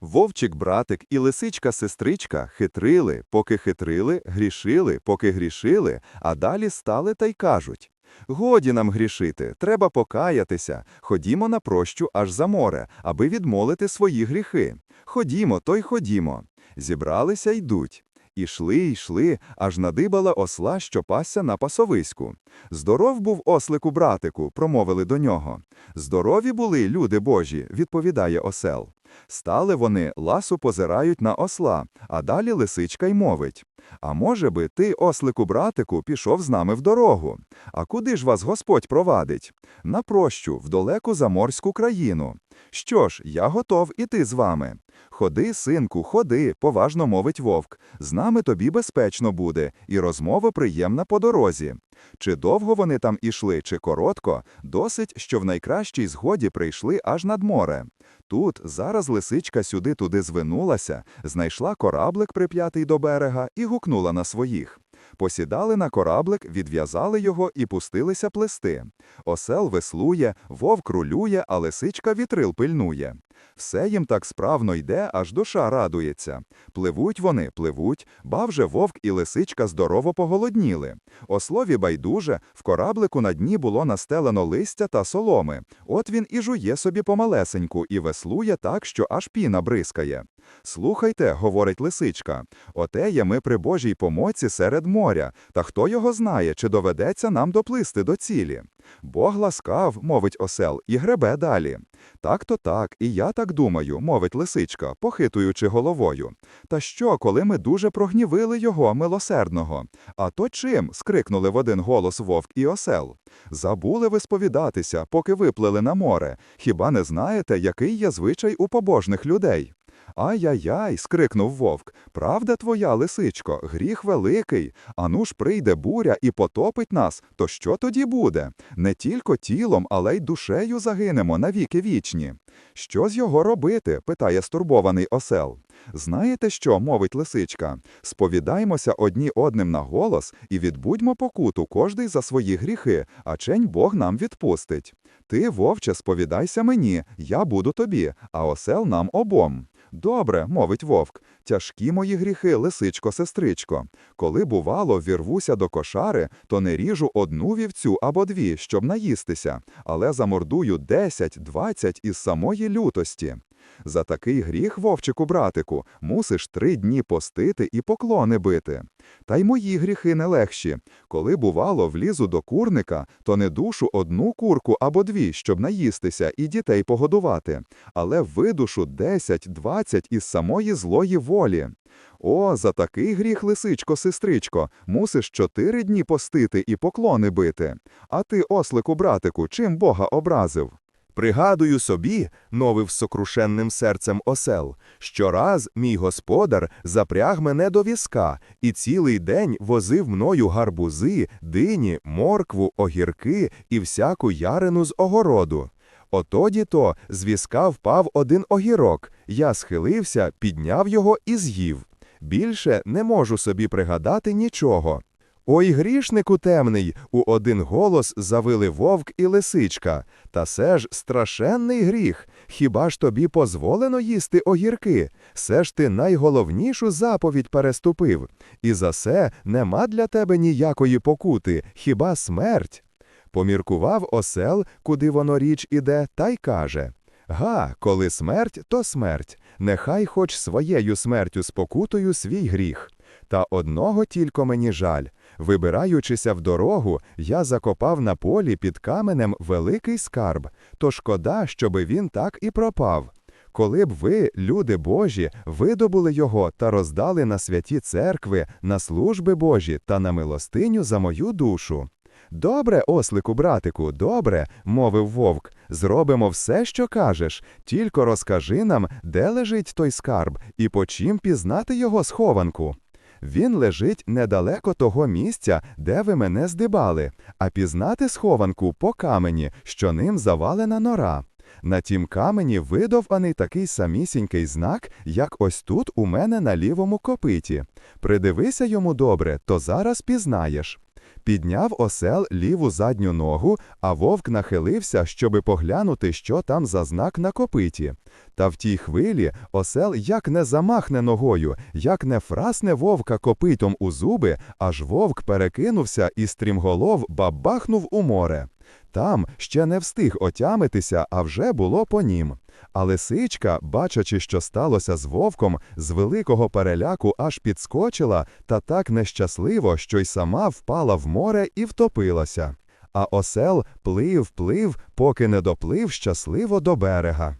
Вовчик, братик і лисичка сестричка хитрили, поки хитрили, грішили, поки грішили, а далі стали та й кажуть. Годі нам грішити, треба покаятися. Ходімо на прощу аж за море, аби відмолити свої гріхи. Ходімо, то й ходімо. Зібралися йдуть. Ішли, йшли, аж надибала осла, що пасся на пасовиську. Здоров був ослику, братику, промовили до нього. Здорові були, люди божі, відповідає осел. Стали вони, ласу позирають на осла, а далі лисичка й мовить. А може би ти, ослику, братику, пішов з нами в дорогу? А куди ж вас Господь провадить? На прощу, в далеку заморську країну. Що ж, я готов іти з вами. Ходи, синку, ходи, поважно мовить вовк. З нами тобі безпечно буде, і розмова приємна по дорозі. Чи довго вони там ішли, чи коротко, досить, що в найкращій згоді прийшли аж над море. Тут зараз лисичка сюди-туди звинулася, знайшла кораблик, прип'ятий до берега, і гукнула на своїх. Посідали на кораблик, відв'язали його і пустилися плести. Осел веслує, вовк рулює, а лисичка вітрил пильнує. Все їм так справно йде, аж душа радується. Пливуть вони, пливуть, ба вже вовк і лисичка здорово поголодніли. Ослові байдуже, в кораблику на дні було настелено листя та соломи. От він і жує собі помалесеньку, і веслує так, що аж піна бризкає. Слухайте, говорить лисичка, отеє ми при Божій помоці серед моря, та хто його знає, чи доведеться нам доплисти до цілі. Бог ласкав, мовить осел, і гребе далі. Так-то так, і я так думаю, мовить лисичка, похитуючи головою. Та що, коли ми дуже прогнівили його, милосердного? А то чим? скрикнули в один голос вовк і осел. Забули ви сповідатися, поки виплили на море. Хіба не знаєте, який є звичай у побожних людей? Ай-яй-яй, скрикнув вовк. Правда твоя, лисичко, гріх великий. Ану ж прийде буря і потопить нас, то що тоді буде? Не тільки тілом, але й душею загинемо навіки вічні. Що з його робити? питає стурбований осел. Знаєте що, мовить лисичка, сповідаймося одні одним на голос і відбудьмо покуту кожний за свої гріхи, а чень Бог нам відпустить. Ти, вовче, сповідайся мені, я буду тобі, а осел нам обом. Добре, мовить вовк, тяжкі мої гріхи, лисичко, сестричко. Коли, бувало, вірвуся до кошари, то не ріжу одну вівцю або дві, щоб наїстися, але замордую десять, двадцять із самої лютості. За такий гріх, вовчику, братику, мусиш три дні постити і поклони бити. Та й мої гріхи не легші. Коли, бувало, влізу до курника, то не душу одну курку або дві, щоб наїстися і дітей погодувати, але видушу десять, двадцять із самої злої волі. О, за такий гріх, лисичко, сестричко, мусиш чотири дні постити і поклони бити. А ти, ослику, братику, чим Бога образив? Пригадую собі, новив сокрушенним серцем осел, щораз мій господар запряг мене до візка і цілий день возив мною гарбузи, дині, моркву, огірки і всяку ярину з огороду. Отоді то з візка впав один огірок, я схилився, підняв його і з'їв. Більше не можу собі пригадати нічого. Ой, грішнику темний, у один голос завили вовк і лисичка. Та се ж страшенний гріх. Хіба ж тобі позволено їсти огірки? Се ж ти найголовнішу заповідь переступив. І за се нема для тебе ніякої покути, хіба смерть. Поміркував осел, куди воно річ іде, та й каже Га, коли смерть, то смерть. Нехай хоч своєю смертю спокутою свій гріх. Та одного тільки мені жаль. Вибираючися в дорогу, я закопав на полі під каменем великий скарб, то шкода, щоби він так і пропав. Коли б ви, люди Божі, видобули його та роздали на святі церкви, на служби Божі та на милостиню за мою душу. Добре, ослику, братику, добре, мовив вовк. Зробимо все, що кажеш, тільки розкажи нам, де лежить той скарб і по чим пізнати його схованку. Він лежить недалеко того місця, де ви мене здибали, а пізнати схованку по камені, що ним завалена нора. На тім камені видовбаний такий самісінький знак, як ось тут у мене на лівому копиті. Придивися йому добре, то зараз пізнаєш. Підняв осел ліву задню ногу, а вовк нахилився, щоби поглянути, що там за знак на копиті. Та в тій хвилі осел як не замахне ногою, як не фрасне вовка копитом у зуби, аж вовк перекинувся і стрімголов бабахнув у море. Там ще не встиг отямитися, а вже було по нім. А лисичка, бачачи, що сталося з вовком, з великого переляку аж підскочила та так нещасливо, що й сама впала в море і втопилася. А осел плив, плив, поки не доплив щасливо до берега.